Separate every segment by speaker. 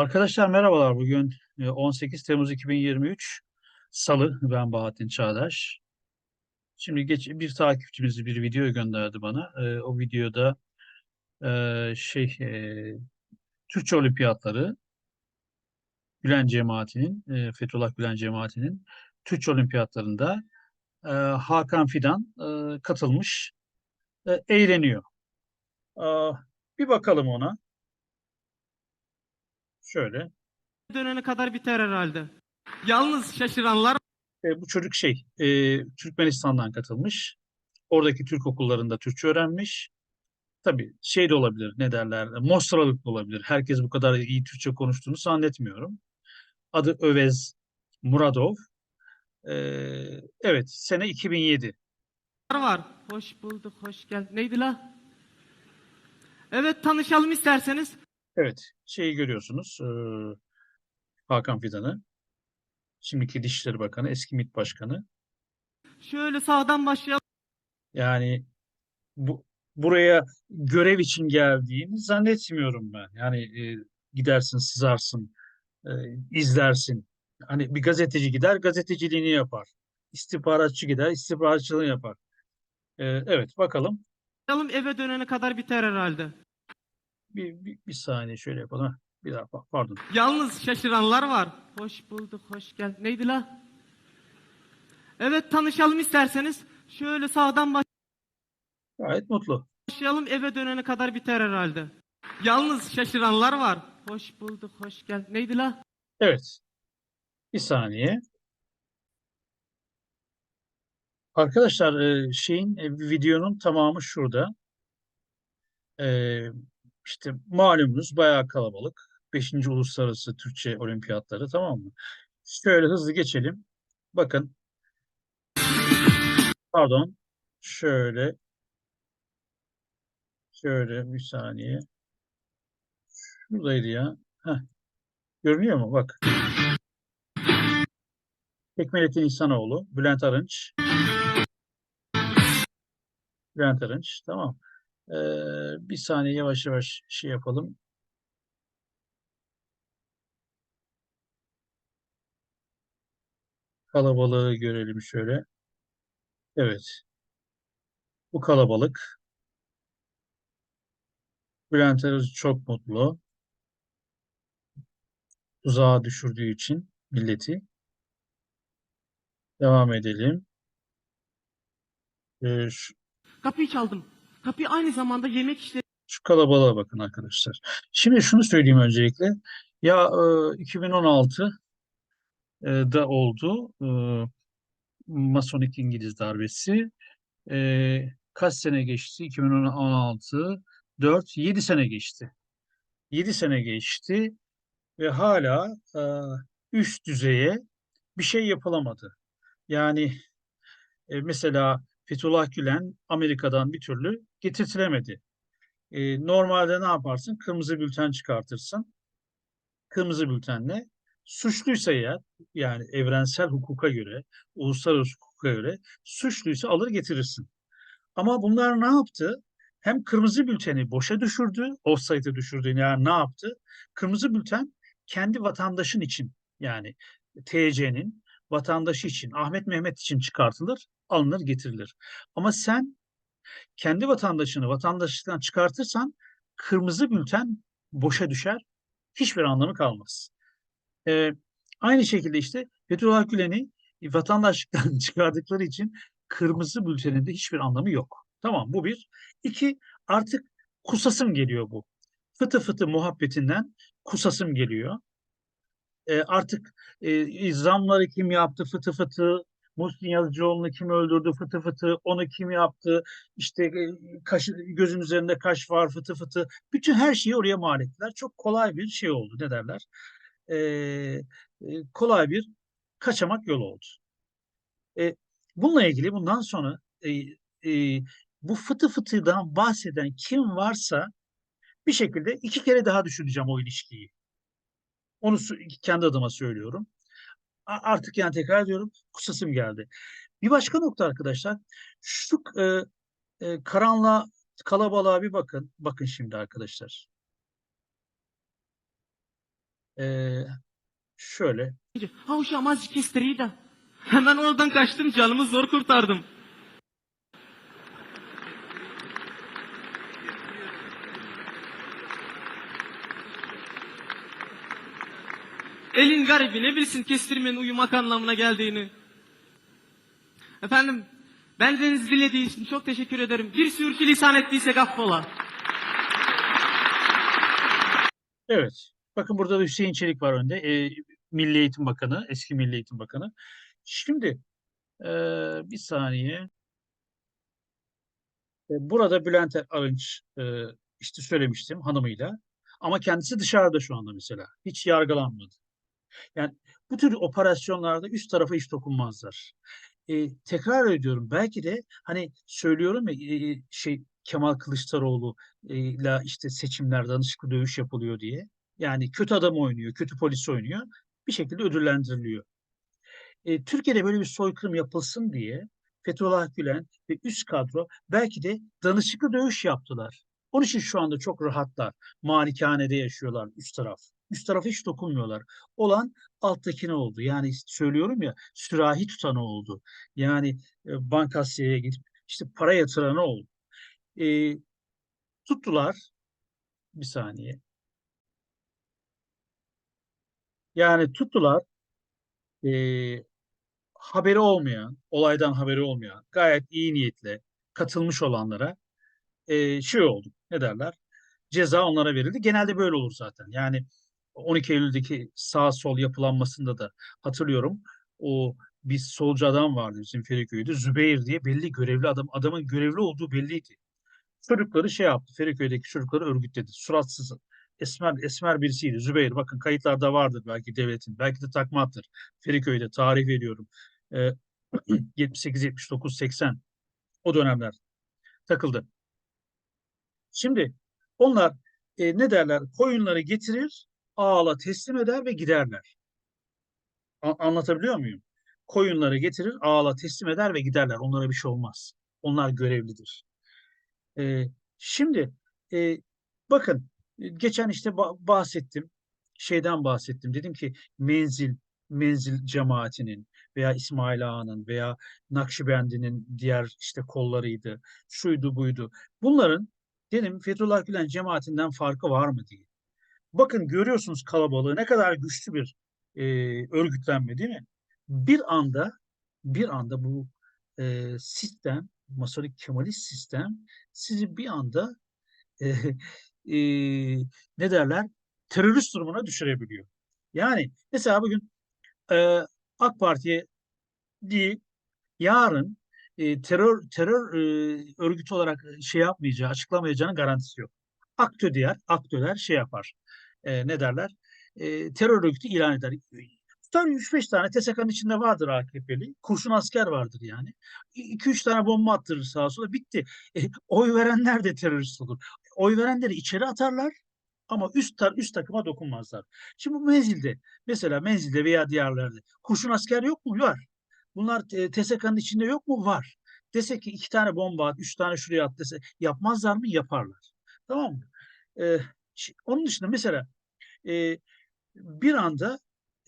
Speaker 1: Arkadaşlar merhabalar. Bugün e, 18 Temmuz 2023 Salı. Ben Bahattin Çağdaş. Şimdi geç, bir takipçimiz bir video gönderdi bana. E, o videoda e, şey e, Türkçe Olimpiyatları Gülen Cemaati'nin e, Fethullah Gülen Cemaati'nin Türkçe Olimpiyatlarında e, Hakan Fidan e, katılmış. E, eğleniyor. Aa, bir bakalım ona. Şöyle.
Speaker 2: dönene kadar biter herhalde. Yalnız şaşıranlar
Speaker 1: E, bu çocuk şey, e, Türkmenistan'dan katılmış. Oradaki Türk okullarında Türkçe öğrenmiş. Tabii şey de olabilir, ne derler, Mostralık da olabilir. Herkes bu kadar iyi Türkçe konuştuğunu zannetmiyorum. Adı Övez Muradov. E, evet, sene 2007.
Speaker 2: var. Hoş bulduk, hoş gel. Neydi la? Evet tanışalım isterseniz.
Speaker 1: Evet, şeyi görüyorsunuz, e, Hakan Fidan'ı. Şimdiki Dışişleri Bakanı, eski MİT Başkanı.
Speaker 2: Şöyle sağdan başlayalım.
Speaker 1: Yani bu buraya görev için geldiğini zannetmiyorum ben. Yani e, gidersin, sızarsın, e, izlersin. Hani bir gazeteci gider, gazeteciliğini yapar. İstihbaratçı gider, istihbaratçılığını yapar. E, evet, bakalım.
Speaker 2: Eve dönene kadar biter herhalde.
Speaker 1: Bir, bir, bir saniye şöyle yapalım. Bir daha, pa- pardon.
Speaker 2: Yalnız şaşıranlar var. Hoş bulduk, hoş gel. Neydi la? Evet tanışalım isterseniz. Şöyle sağdan
Speaker 1: Gayet mutlu.
Speaker 2: başlayalım. Eve dönene kadar biter herhalde. Yalnız şaşıranlar var. Hoş bulduk, hoş gel. Neydi la?
Speaker 1: Evet. Bir saniye. Arkadaşlar e, şeyin e, videonun tamamı şurada. E, işte malumunuz bayağı kalabalık. 5. Uluslararası Türkçe Olimpiyatları tamam mı? Şöyle hızlı geçelim. Bakın. Pardon. Şöyle. Şöyle bir saniye. Şuradaydı ya. Heh. Görünüyor mu? Bak. Ekmelettin İhsanoğlu, Bülent Arınç. Bülent Arınç. Tamam. Ee, bir saniye yavaş yavaş şey yapalım. Kalabalığı görelim şöyle. Evet. Bu kalabalık. Bülent Arınç çok mutlu. Tuzağa düşürdüğü için milleti. Devam edelim. Ee, şu,
Speaker 2: Kapıyı çaldım. Kapıyı aynı zamanda yemek işleri
Speaker 1: şu kalabalığa bakın arkadaşlar. Şimdi şunu söyleyeyim öncelikle. Ya e, 2016 e, da oldu. E, Masonik İngiliz darbesi. E, kaç sene geçti? 2016, 4, 7 sene geçti. 7 sene geçti ve hala e, üst düzeye bir şey yapılamadı. Yani e, mesela Fethullah Gülen Amerika'dan bir türlü getirtilemedi. E, normalde ne yaparsın? Kırmızı bülten çıkartırsın. Kırmızı bültenle suçluysa eğer yani evrensel hukuka göre, uluslararası hukuka göre suçluysa alır getirirsin. Ama bunlar ne yaptı? Hem kırmızı bülteni boşa düşürdü, offside'e düşürdü. Yani ne yaptı? Kırmızı bülten kendi vatandaşın için yani TC'nin vatandaşı için, Ahmet Mehmet için çıkartılır, alınır, getirilir. Ama sen kendi vatandaşını vatandaşlıktan çıkartırsan kırmızı bülten boşa düşer, hiçbir anlamı kalmaz. Ee, aynı şekilde işte Fethullah Gülen'i vatandaşlıktan çıkardıkları için kırmızı bültenin de hiçbir anlamı yok. Tamam bu bir. İki artık kusasım geliyor bu. Fıtı fıtı muhabbetinden kusasım geliyor. Ee, artık e, zamları kim yaptı fıtı fıtı, Muhsin Yazıcıoğlu'nu kim öldürdü fıtı fıtı, onu kim yaptı, işte e, kaş, gözün üzerinde kaş var fıtı fıtı. Bütün her şeyi oraya mal ettiler. Çok kolay bir şey oldu ne derler. Ee, e, kolay bir kaçamak yolu oldu. E, bununla ilgili bundan sonra e, e, bu fıtı fıtıdan bahseden kim varsa bir şekilde iki kere daha düşüneceğim o ilişkiyi. Onu kendi adıma söylüyorum. Artık yani tekrar ediyorum kusasım geldi. Bir başka nokta arkadaşlar şu e, e, karanlığa kalabalığa bir bakın. Bakın şimdi arkadaşlar. Ee, şöyle
Speaker 2: Ha uşağım azıcık istereyi de. Hemen oradan kaçtım canımı zor kurtardım. Elin garibi ne bilsin kestirmenin uyumak anlamına geldiğini. Efendim, bendeniz dilediği için çok teşekkür ederim. Bir sürçülisan ettiysek affola.
Speaker 1: Evet. Bakın burada da Hüseyin Çelik var önde. Ee, Milli Eğitim Bakanı, eski Milli Eğitim Bakanı. Şimdi ee, bir saniye. E, Burada Bülent Arınç e, işte söylemiştim hanımıyla. Ama kendisi dışarıda şu anda mesela. Hiç yargılanmadı. Yani bu tür operasyonlarda üst tarafa hiç dokunmazlar. E, tekrar ediyorum belki de hani söylüyorum ya e, şey Kemal Kılıçdaroğlu e, ile işte seçimler danışıklı dövüş yapılıyor diye. Yani kötü adam oynuyor, kötü polis oynuyor. Bir şekilde ödüllendiriliyor. E, Türkiye'de böyle bir soykırım yapılsın diye Fethullah Gülen ve üst kadro belki de danışıklı dövüş yaptılar. Onun için şu anda çok rahatlar. Malikanede yaşıyorlar üst taraf. Üst tarafa hiç dokunmuyorlar. Olan alttakine oldu. Yani söylüyorum ya sürahi tutanı oldu. Yani e, bankasyaya gidip işte para yatıranı oldu. E, tuttular. Bir saniye. Yani tuttular. E, haberi olmayan, olaydan haberi olmayan, gayet iyi niyetle katılmış olanlara e, şey oldu. Ne derler? Ceza onlara verildi. Genelde böyle olur zaten. Yani 12 Eylül'deki sağ sol yapılanmasında da hatırlıyorum. O bir solcu adam vardı bizim Feriköy'de. Zübeyir diye belli görevli adam. Adamın görevli olduğu belliydi. Çocukları şey yaptı. Feriköy'deki çocukları örgütledi. Suratsız esmer esmer birisiydi. Zübeyir bakın kayıtlarda vardır belki devletin. Belki de takmattır. Feriköy'de tarih veriyorum. Ee, 78, 79, 80 o dönemler takıldı. Şimdi onlar e, ne derler? Koyunları getirir, ağala teslim eder ve giderler. A- anlatabiliyor muyum? Koyunları getirir, ağala teslim eder ve giderler. Onlara bir şey olmaz. Onlar görevlidir. E, şimdi e, bakın geçen işte ba- bahsettim. Şeyden bahsettim. Dedim ki menzil menzil cemaatinin veya İsmail Ağa'nın veya Nakşibendi'nin diğer işte kollarıydı. Şuydu buydu. Bunların dedim Fethullah Gülen cemaatinden farkı var mı diye. Bakın görüyorsunuz kalabalığı ne kadar güçlü bir e, örgütlenme değil mi? Bir anda bir anda bu e, sistem, Masonik Kemalist sistem sizi bir anda e, e, ne derler terörist durumuna düşürebiliyor. Yani mesela bugün e, AK Parti'ye değil yarın e, terör terör e, örgütü olarak şey yapmayacağı, açıklamayacağının garantisi yok. Aktö diğer, aktörler şey yapar. E, ne derler? E, terör örgütü ilan eder. Tutar 3-5 tane TSK'nın içinde vardır AKP'li. Kurşun asker vardır yani. 2-3 tane bomba attırır sağa sola bitti. E, oy verenler de terörist olur. Oy verenleri içeri atarlar ama üst tar üst takıma dokunmazlar. Şimdi bu menzilde mesela menzilde veya diğerlerde kurşun asker yok mu? Var. Bunlar e, TSK'nın içinde yok mu? Var. Dese ki iki tane bomba at, üç tane şuraya at dese yapmazlar mı? Yaparlar. Tamam mı? E, onun dışında mesela e, bir anda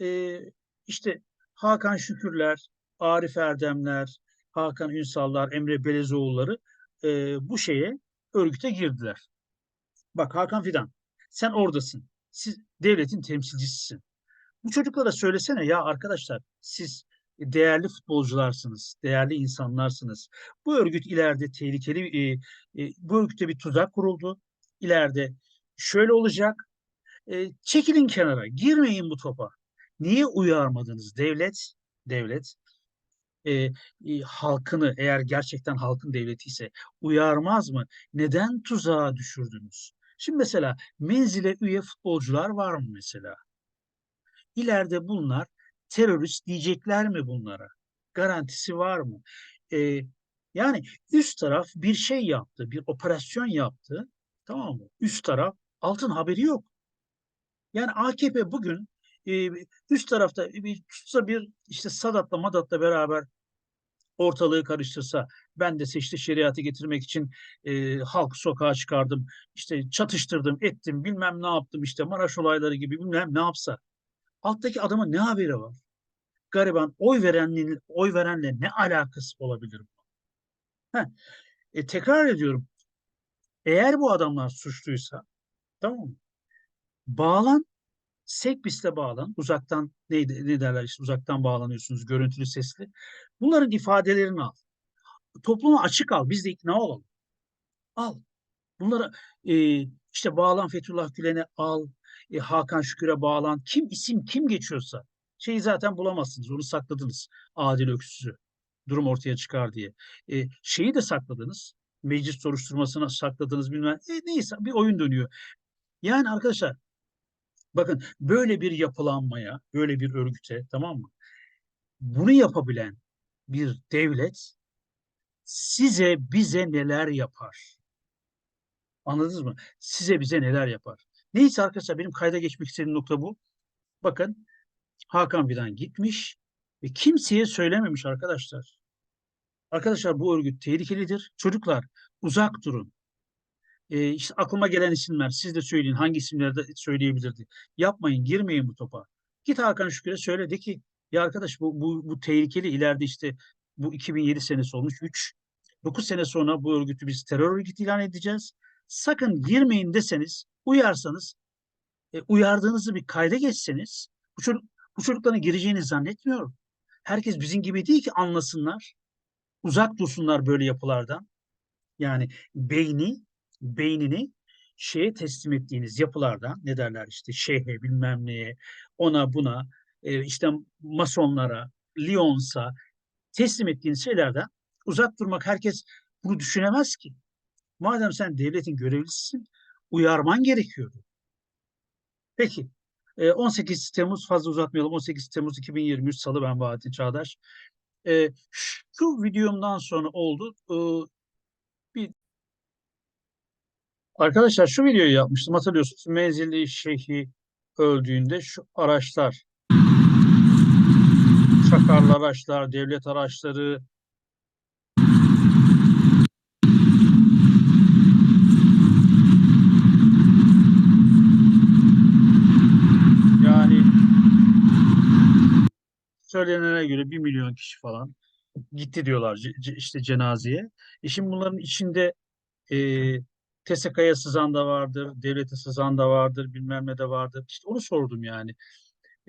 Speaker 1: e, işte Hakan Şükürler, Arif Erdemler, Hakan Ünsallar, Emre Belezoğulları e, bu şeye örgüte girdiler. Bak Hakan Fidan sen oradasın. Siz devletin temsilcisisin. Bu çocuklara söylesene ya arkadaşlar siz değerli futbolcularsınız, değerli insanlarsınız. Bu örgüt ileride tehlikeli, e, e, bu örgütte bir tuzak kuruldu. İleride şöyle olacak, e, çekilin kenara, girmeyin bu topa. Niye uyarmadınız devlet? Devlet e, e, halkını eğer gerçekten halkın devleti ise uyarmaz mı? Neden tuzağa düşürdünüz? Şimdi mesela menzile üye futbolcular var mı mesela? İleride bunlar terörist diyecekler mi bunlara? Garantisi var mı? Ee, yani üst taraf bir şey yaptı, bir operasyon yaptı. Tamam mı? Üst taraf altın haberi yok. Yani AKP bugün e, üst tarafta bir tutsa bir işte Sadat'la Madat'la beraber ortalığı karıştırsa ben de işte şeriatı getirmek için e, halkı sokağa çıkardım işte çatıştırdım ettim bilmem ne yaptım işte Maraş olayları gibi bilmem ne yapsa Alttaki adamın ne haberi var? Gariban oy verenle, oy verenle ne alakası olabilir? Heh, e, tekrar ediyorum. Eğer bu adamlar suçluysa tamam mı? Bağlan Sekbis'te bağlan. Uzaktan neydi, ne derler işte uzaktan bağlanıyorsunuz görüntülü sesli. Bunların ifadelerini al. Topluma açık al. Biz de ikna olalım. Al. Bunları e, işte bağlan Fethullah Gülen'e al. e, Hakan Şükür'e bağlan. Kim isim kim geçiyorsa şeyi zaten bulamazsınız. Onu sakladınız. Adil Öksüz'ü. Durum ortaya çıkar diye. E, şeyi de sakladınız. Meclis soruşturmasına sakladınız bilmem. E, neyse bir oyun dönüyor. Yani arkadaşlar bakın böyle bir yapılanmaya, böyle bir örgüte tamam mı? Bunu yapabilen bir devlet size bize neler yapar? Anladınız mı? Size bize neler yapar? Neyse arkadaşlar benim kayda geçmek istediğim nokta bu. Bakın Hakan Fidan gitmiş ve kimseye söylememiş arkadaşlar. Arkadaşlar bu örgüt tehlikelidir. Çocuklar uzak durun. Ee, işte aklıma gelen isimler siz de söyleyin hangi isimleri de söyleyebilirdi. Yapmayın girmeyin bu topa. Git Hakan Şükür'e söyle de ki ya arkadaş bu, bu, bu tehlikeli ileride işte bu 2007 senesi olmuş 3 9 sene sonra bu örgütü biz terör örgütü ilan edeceğiz. Sakın girmeyin deseniz uyarsanız e, uyardığınızı bir kayda geçseniz bu, çocuk, bu çocukların gireceğini zannetmiyorum. Herkes bizim gibi değil ki anlasınlar. Uzak dursunlar böyle yapılardan. Yani beyni, beynini şeye teslim ettiğiniz yapılardan ne derler işte şeyhe bilmem neye ona buna e, işte masonlara, Lyons'a teslim ettiğiniz şeylerden uzak durmak herkes bunu düşünemez ki. Madem sen devletin görevlisisin uyarman gerekiyordu. Peki. e, 18 Temmuz fazla uzatmayalım. 18 Temmuz 2023 Salı ben Bahattin Çağdaş. E, şu videomdan sonra oldu. E, bir Arkadaşlar şu videoyu yapmıştım hatırlıyorsunuz. Menzilli Şeyhi öldüğünde şu araçlar Çakarlı araçlar, devlet araçları yani söylenene göre bir milyon kişi falan gitti diyorlar işte cenazeye. E şimdi bunların içinde e, TSK'ya sızan da vardır, devlete sızan da vardır, bilmem ne de vardır. İşte onu sordum yani.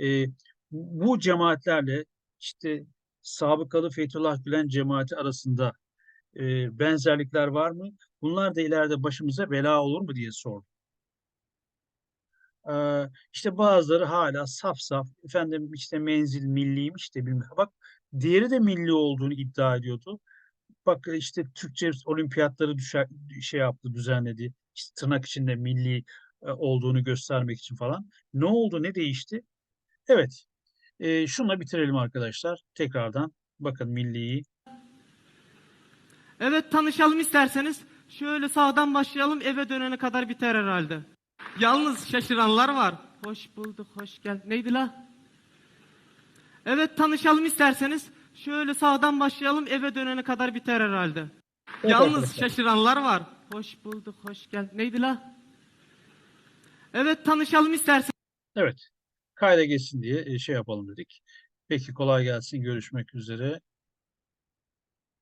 Speaker 1: E, bu cemaatlerle işte sabıkalı Fethullah Gülen cemaati arasında e, benzerlikler var mı? Bunlar da ileride başımıza bela olur mu diye sordum. Ee, işte bazıları hala saf saf efendim işte menzil milliymiş de bilmem. Bak diğeri de milli olduğunu iddia ediyordu. Bak işte Türkçe olimpiyatları düşer, şey yaptı, düzenledi. İşte tırnak içinde milli e, olduğunu göstermek için falan. Ne oldu, ne değişti? Evet, e, şunla bitirelim arkadaşlar. Tekrardan bakın milliyi.
Speaker 2: Evet tanışalım isterseniz. Şöyle sağdan başlayalım eve dönene kadar biter herhalde. Yalnız şaşıranlar var. Hoş bulduk, hoş gel. Neydi la? Evet tanışalım isterseniz. Şöyle sağdan başlayalım eve dönene kadar biter herhalde.
Speaker 1: Evet
Speaker 2: Yalnız şaşıranlar var. Hoş bulduk, hoş gel. Neydi la? Evet tanışalım isterseniz.
Speaker 1: Evet, kayda geçsin diye e, şey yapalım dedik. Peki kolay gelsin, görüşmek üzere.